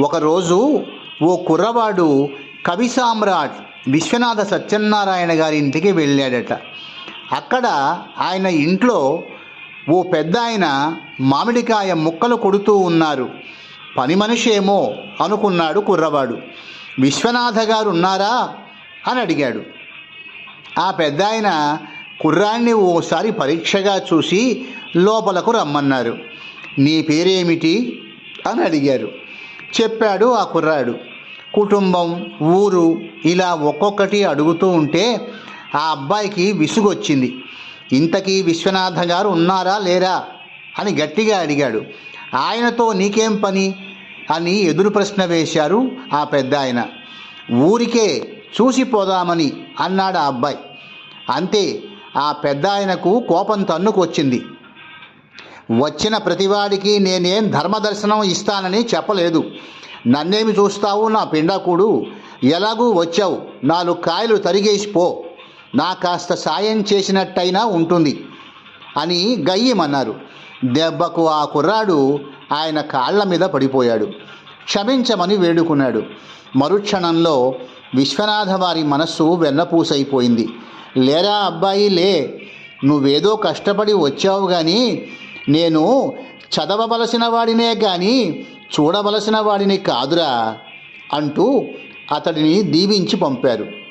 ఒకరోజు ఓ కుర్రవాడు కవి సామ్రాట్ విశ్వనాథ సత్యనారాయణ గారి ఇంటికి వెళ్ళాడట. అక్కడ ఆయన ఇంట్లో ఓ పెద్ద ఆయన మామిడికాయ ముక్కలు కొడుతూ ఉన్నారు. పని మనిషేమో అనుకున్నాడు కుర్రవాడు. విశ్వనాథ గారు ఉన్నారా? అని అడిగాడు. ఆ పెద్ద ఆయన కుర్రాన్ని ఓసారి పరీక్షగా చూసి లోపలకు రమ్మన్నారు. నీ పేరేమిటి? అని అడిగారు. చెప్పాడు ఆ కుర్రాడు. కుటుంబం ఊరు ఇలా ఒక్కొక్కటి అడుగుతూ ఉంటే ఆ అబ్బాయికి విసుగొచ్చింది. ఇంతకీ విశ్వనాథ గారు ఉన్నారా లేరా? అని గట్టిగా అడిగాడు. ఆయనతో నీకేం పని? అని ఎదురు ప్రశ్న వేశారు ఆ పెద్ద ఆయన ఊరికే చూసిపోదామని అన్నాడు ఆ అబ్బాయి. అంతే ఆ పెద్ద ఆయనకు కోపం తన్నుకొచ్చింది. వచ్చిన ప్రతివాడికి నేనేం ధర్మదర్శనం ఇస్తానని చెప్పలేదు. నన్నేమి చూస్తావు నా పిండాకుడు? ఎలాగూ వచ్చావు? నాలుగు కాయలు తరిగేసి పో. నా కాస్త సాయం చేసినట్టయినా ఉంటుంది అని గయ్యమన్నారు. దెబ్బకు ఆ కుర్రాడు ఆయన కాళ్ళ మీద పడిపోయాడు. క్షమించమని వేడుకున్నాడు. మరుక్షణంలో విశ్వనాథ వారి మనస్సు వెన్నపూసైపోయింది. లేరా అబ్బాయి లే నువ్వేదో కష్టపడి వచ్చావు కానీ నేను చదవవలసిన వాడినే కానీ చూడవలసిన వాడిని కాదురా అంటూ అతడిని దీవించి పంపారు.